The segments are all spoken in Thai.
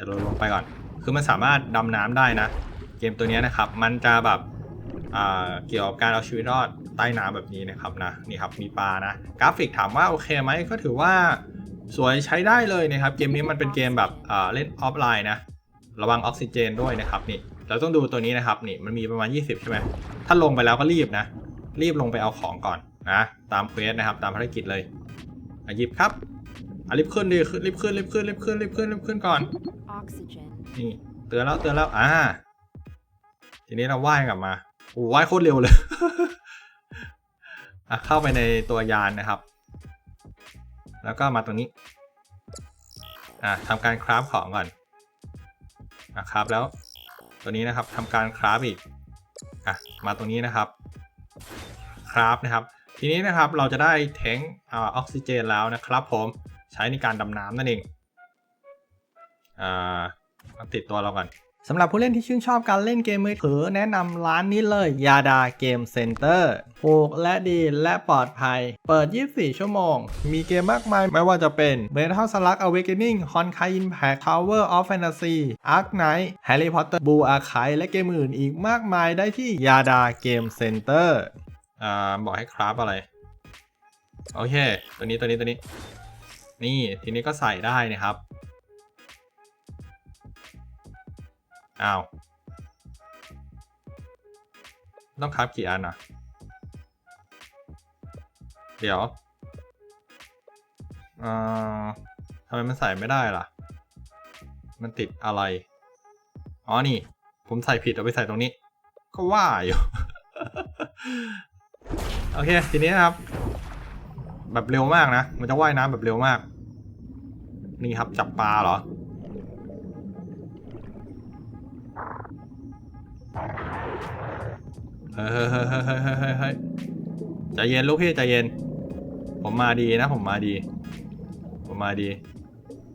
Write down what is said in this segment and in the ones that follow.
ดี๋ยวเราลงไปก่อน คือมันสามารถดำน้ำได้นะ เกมตัวนี้นะครับ มันจะแบบเกี่ยวกับการเอาชีวิตรอดใต้น้ำแบบนี้นะครับนะนี่ครับมีปลานะ กราฟิกถามว่าโอเคไหมก็ถือว่าสวยใช้ได้เลยนะครับ เกมนี้มันเป็นเกมแบบเล่นออฟไลน์นะ ระวังออกซิเจนด้วยนะครับนี่เราต้องดูตัวนี้นะครับนี่มันมีประมาณ 20 ใช่ไหมถ้าลงไปแล้วก็รีบนะ รีบลงไปเอาของก่อนนะ ตามเควสนะครับ ตามภารกิจเลยอะหยิบครับ อะรีบขึ้นดิขึ้นรีบขึ้นรีบขึ้นรีบขึ้นรีบขึ้นรีบขึ้นก่อน Oxygen. นี่เตือนแล้วเตือนแล้วอ่าทีนี้เราว่ายกลับมาโอ้ว่ายโคตรเร็วเลยอะเข้าไปในตัวยานนะครับ แล้วก็มาตรงนี้อะทำการคราฟของก่อนอะคราฟแล้ว ตัวนี้นะครับทำการคราฟอีกอะมาตรงนี้นะครับคราฟนะครับ ทีนี้นะครับเราจะได้แทงอ่าออกซิเจนแล้วนะครับผม ใช้ในการดำน้ำนั่นเองอ่าติดตัวเราก่อนสำหรับผู้เล่นที่ชื่นชอบการเล่นเกมมือถือแนะนำร้านนี้เลยยาดาเกมเซ็นเตอร์ถูกและดีและปลอดภัย เปิด 24 ชั่วโมง มีเกมมากมายไม่ว่าจะเป็น Metal Slug Awakening Honkai Impact Tower of Fantasy Ark Knight Harry Potter Blue Archive และเกมอื่นอีกมากมายได้ที่ยาดาเกมเซ็นเตอร์อ่าบอกให้คราฟอะไร โอเค ตัวนี้ตัวนี้ตัวนี้ นี่ทีนี้ก็ใส่ได้นะครับ อ้าว ต้องคับกี่อันอะ เดี๋ยวอ่าทำไมมันใส่ไม่ได้ล่ะ มันติดอะไร อ๋อนี่ ผมใส่ผิดเอาไปใส่ตรงนี้ ก็ว่าอยู่ โอเค ทีนี้นะครับ แบบเร็วมากนะ มันจะว่ายน้ำแบบเร็วมาก นี่ครับจับปลาเหรอเฮ้ยเฮ้ยเฮ้ยเฮ้ยเฮ้ยใจเย็นลูกพี่ใจเย็น ผมมาดีนะ ผมมาดี ผมมาดี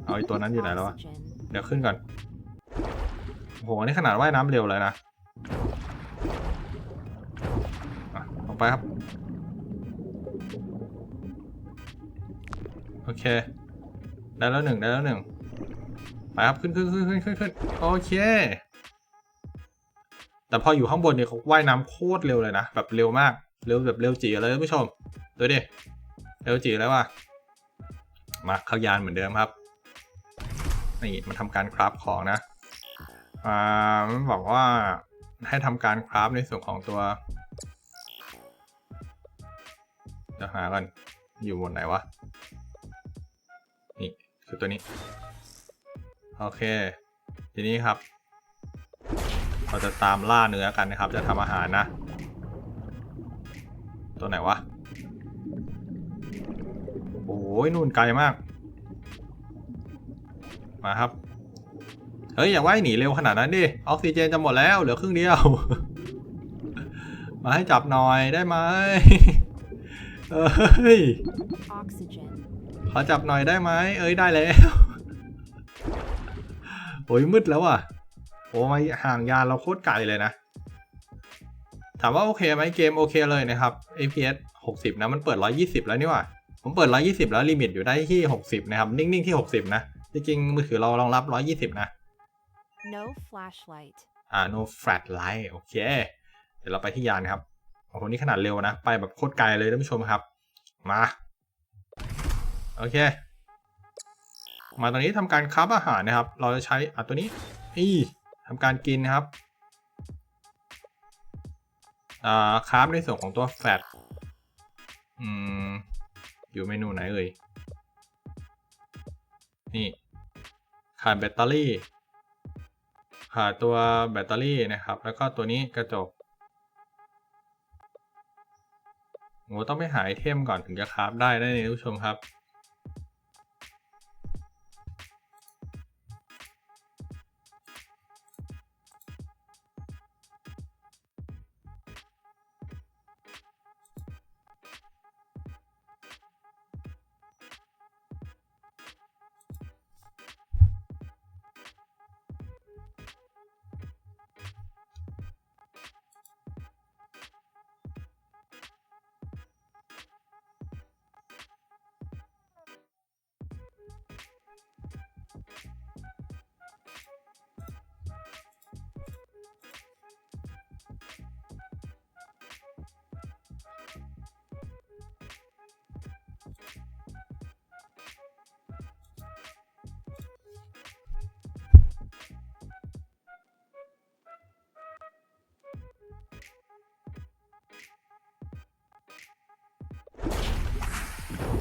เอาไอตัวนั้นอยู่ไหนแล้ววะ เดี๋ยวขึ้นก่อนโหอันนี้ขนาดว่ายน้ำเร็วเลยนะลงไปครับ โอเค ได้แล้วหนึ่งได้แล้วหนึ่งไปครับขึ้นขึ้นขึ้นขึ้นขึ้นขึ้นโอเค แต่พออยู่ข้างบนเนี่ยเขาว่ายน้ำโคตรเร็วเลยนะแบบเร็วมากเร็วแบบเร็วจีเลยท่านผู้ชมดูดิเร็วจีแล้วว่ะมาเข้ายานเหมือนเดิมครับนี่มันทำการคราฟของนะอ่ามันบอกว่าให้ทำการคราฟในส่วนของตัวจะหากันอยู่บนไหนวะ คือตัวนี้ โอเค ทีนี้ครับ เราจะตามล่าเนื้อกันนะครับ จะทำอาหารนะ ตัวไหนวะ โอ้ยนู่นไกลมาก มาครับ เฮ้ย อย่าว่ายหนีเร็วขนาดนั้นดิ ออกซิเจนจะหมดแล้ว เหลือครึ่งเดียว มาให้จับหน่อยได้ไหมเอ้ย Oxygen. ขอจับหน่อยได้ไหมเอ้ยได้แล้ว โอ้ยมืดแล้วอะโอ้มาห่างยานเราโคตรไกลเลยนะ ถามว่าโอเคไหมเกมโอเคเลยนะครับ APS 60 นะ มันเปิด 120 แล้วนี่หว่าผมเปิด 120 แล้วลิมิตอยู่ได้ที่ 60 นะครับ นิ่ง ๆ ที่ 60 นะ จริงๆมือถือเรารองรับ 120 นะ No flashlight. อ่า no flat light โอเค เดี๋ยวเราไปที่ยานครับโอ้โหนี่ขนาดเร็วนะ ไปแบบโคตรไกลเลยท่านผู้ชมครับ มา โอเค มาตอนนี้ทำการคราฟอาหารนะครับ เราจะใช้อะตัวนี้นี่ทำการกินนะครับอ่าคราฟในส่วนของตัวแฟตอืมอยู่เมนูไหนเอ่ยนี่ขาดแบตเตอรี่ ขาดตัวแบตเตอรี่นะครับ แล้วก็ตัวนี้กระจกโหต้องไปหาไอเทมก่อนถึงจะคราฟได้นะนี่ท่านผู้ชมครับ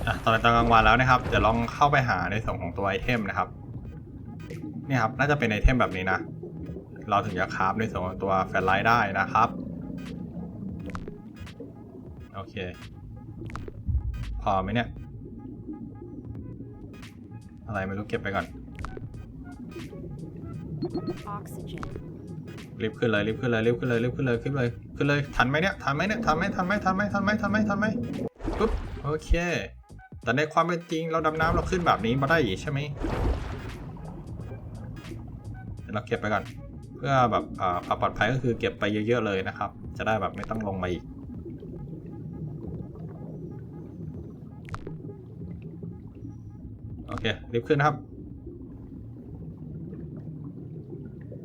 อะตอนตอนกลางวันแล้วนะครับเดี๋ยวลองเข้าไปหาในส่วนของตัวไอเทมนะครับนี่ครับน่าจะเป็นไอเทมแบบนี้นะ เราถึงจะคราฟในส่วนของตัวแฟลชไลท์ได้นะครับ โอเค พอไหมเนี่ย อะไรไม่รู้เก็บไปก่อน Oxygen. รีบขึ้นเลยรีบขึ้นเลยรีบขึ้นเลยรีบขึ้นเลยขึ้นเลยขึ้นเลยทันไหมเนี่ยทันไหมเนี่ยทันไหมทันไหมทันไหมทันไหมทันไหมทันไหมปุ๊บ โอเค แต่ในความเป็นจริงเราดำน้ำเราขึ้นแบบนี้มาได้อีกใช่ไหมเดี๋ยวเราเก็บไปก่อน เพื่อแบบอ่าความปลอดภัยก็คือเก็บไปเยอะๆเลยนะครับ จะได้แบบไม่ต้องลงมาอีกโอเครีบขึ้นครับ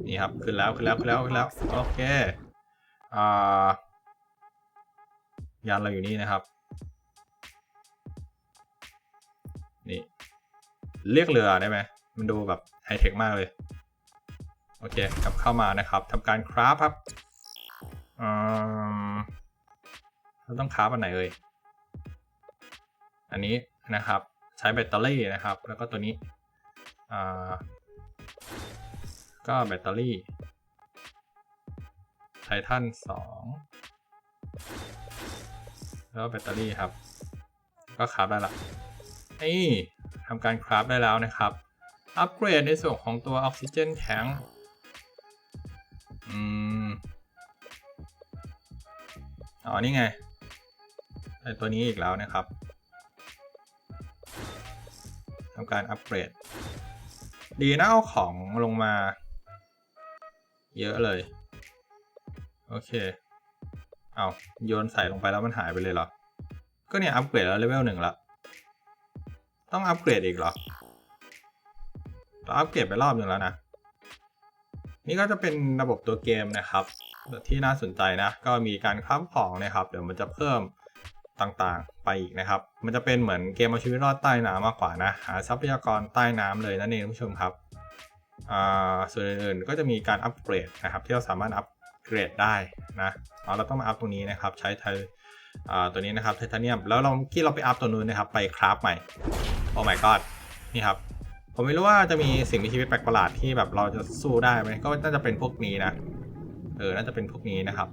นี่ครับ ขึ้นแล้ว ขึ้นแล้ว ขึ้นแล้ว ขึ้นแล้ว โอเค อ่า ยานเราอยู่นี่นะครับ นี่ เรียกเรือได้ไหมมันดูแบบไฮเทคมากเลย โอเคกลับเข้ามานะครับทำการคราฟครับอืมเราต้องคราฟอันไหนเอ่ยอันนี้นะครับใช้แบตเตอรี่นะครับ แล้วก็ตัวนี้อ่าก็แบตเตอรี่ไททันสองแล้วแบตเตอรี่ครับ ก็คราฟได้ละ นี่ทำการคราฟได้แล้วนะครับ อัปเกรดในส่วนของตัวออกซิเจนแทงอืมอ๋อ นี่ไงไอตัวนี้อีกแล้วนะครับทำการอัปเกรด ดีนะเอาของลงมา เยอะเลย โอเค เอาโยนใส่ลงไปแล้วมันหายไปเลยเหรอ ก็เนี่ยอัปเกรดแล้วเลเวลหนึ่งละ ต้องอัปเกรดอีกเหรอเราอัปเกรดไปรอบหนึ่งแล้วนะ นี่ก็จะเป็นระบบตัวเกมนะครับ ที่น่าสนใจนะ ก็มีการคราฟของนะครับ เดี๋ยวมันจะเพิ่มต่างๆไปอีกนะครับ มันจะเป็นเหมือนเกมเอาชีวิตรอดใต้น้ำมากกว่านะ หาทรัพยากรใต้น้ำเลยนั่นเองท่านผู้ชมครับ ส่วนอื่นๆก็จะมีการอัปเกรดนะครับ ที่เราสามารถอัปเกรดได้นะเราต้องมาอัพตรงนี้นะครับ ใช้ไท ตัวนี้นะครับไทเทเนียมแล้วเราที่เราไปอัพตัวนู้นนะครับไปคราฟใหม่โอ้ my god นี่ครับผมไม่รู้ว่าจะมีสิ่งมีชีวิตแปลกประหลาดที่แบบเราจะสู้ได้ไหมก็น่าจะเป็นพวกนี้นะเออน่าจะเป็นพวกนี้นะครับ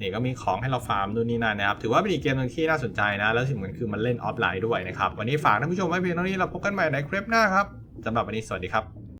นี่ก็มีของให้เราฟาร์มนู่นนี่นั่นนะครับ ถือว่าเป็นอีกเกมหนึ่งที่น่าสนใจนะ แล้วสิ่งมันคือมันเล่นออฟไลน์ด้วยนะครับ วันนี้ฝากท่านผู้ชมไว้เพียงเท่านี้เราพบกันใหม่ในคลิปหน้าครับสำหรับวันนี้สวัสดีครับ